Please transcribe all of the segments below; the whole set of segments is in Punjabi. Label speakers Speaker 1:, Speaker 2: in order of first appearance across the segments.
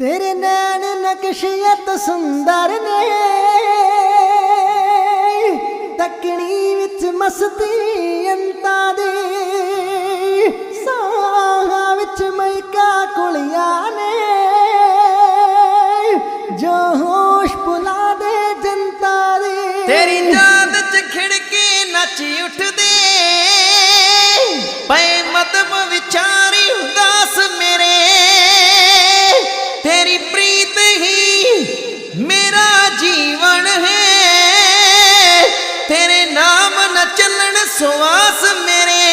Speaker 1: ਤੇਰੇ ਨੈਣ ਨਕਸ਼ੀਅਤ ਸੁੰਦਰ ਨੇ ਤਕਣੀ ਵਿੱਚ ਮਸਤੀ
Speaker 2: ਸੁਆਸ ਮੇਰੇ।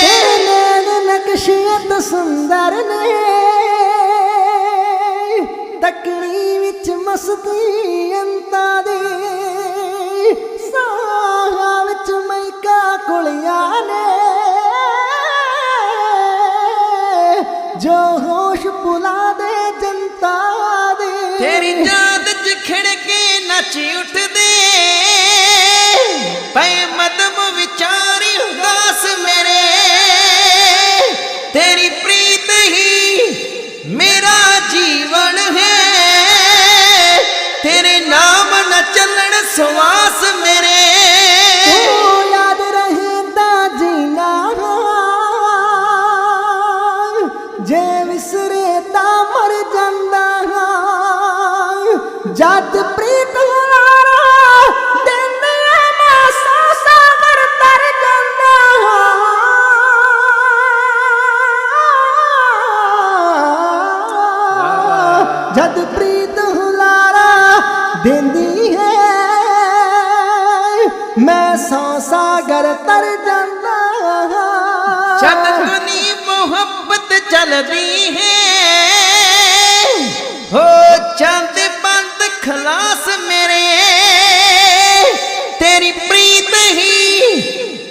Speaker 1: ਤੇਰੇ ਨੈਣ ਨਕਸ਼ੀਅਤ ਸੁੰਦਰ ਨੇ। ਤਕਣੀ ਵਿੱਚ ਮਸਤੀ ਅੰਤਾਂ ਦੀ। ਸਾਹਾਂ ਵਿੱਚ ਮਹਿਕਾ ਕੁਲੀਆਂ ਨੇ। ਜੋ ਹੋਸ਼ ਭੁਲਾ ਦੇ ਜਨਤਾ ਦੀ।
Speaker 2: ਤੇਰੀ ਯਾਦ ਚ ਖਿੜਕੇ ਨੱਚ ਉੱਠਦੇ
Speaker 1: ਜੇ ਵਿਸਰੇ ਤਾਂ ਮਰ ਜਾਂਦਾ ਹਾਂ। ਜਦ ਪ੍ਰੀਤ ਹੁਲਾਰਾ ਦਿੰਦੇ ਮੈਂ ਸਾਸਾ ਵਰ ਤਰ ਜਾਂਦਾ ਜਦ ਪ੍ਰੀਤ ਹੁਲਾਰਾ ਦਿੰਦੀ ਹੈ। ਮੈਂ ਸੌ ਸਾਗਰ ਤਰ ਜਾਂਦਾ
Speaker 2: ਜਦ ਦੁਨੀ ਮੁਹੱਬਤ ਚੱਲਦੀ ਹੈ। ਹੋ ਚੰਦ ਬੰਦ ਖਲਾਸ ਮੇਰੇ। ਤੇਰੀ ਪ੍ਰੀਤ ਹੀ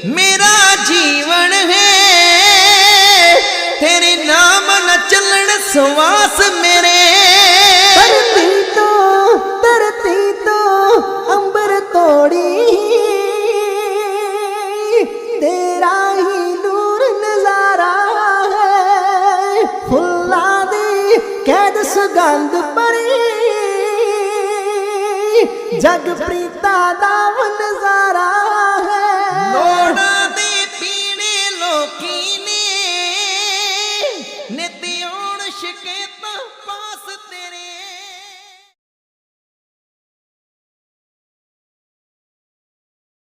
Speaker 2: ਮੇਰਾ ਜੀਵਨ ਹੈ। ਤੇਰੇ ਨਾਮ ਨਾ ਚੱਲਣ ਸਵਾਸ ਮੇਰੇ।
Speaker 1: ਸੁਗੰਧ ਭਰੀ। ਜਗ ਪ੍ਰੀਤਾ ਦਾ ਨਜ਼ਾਰਾ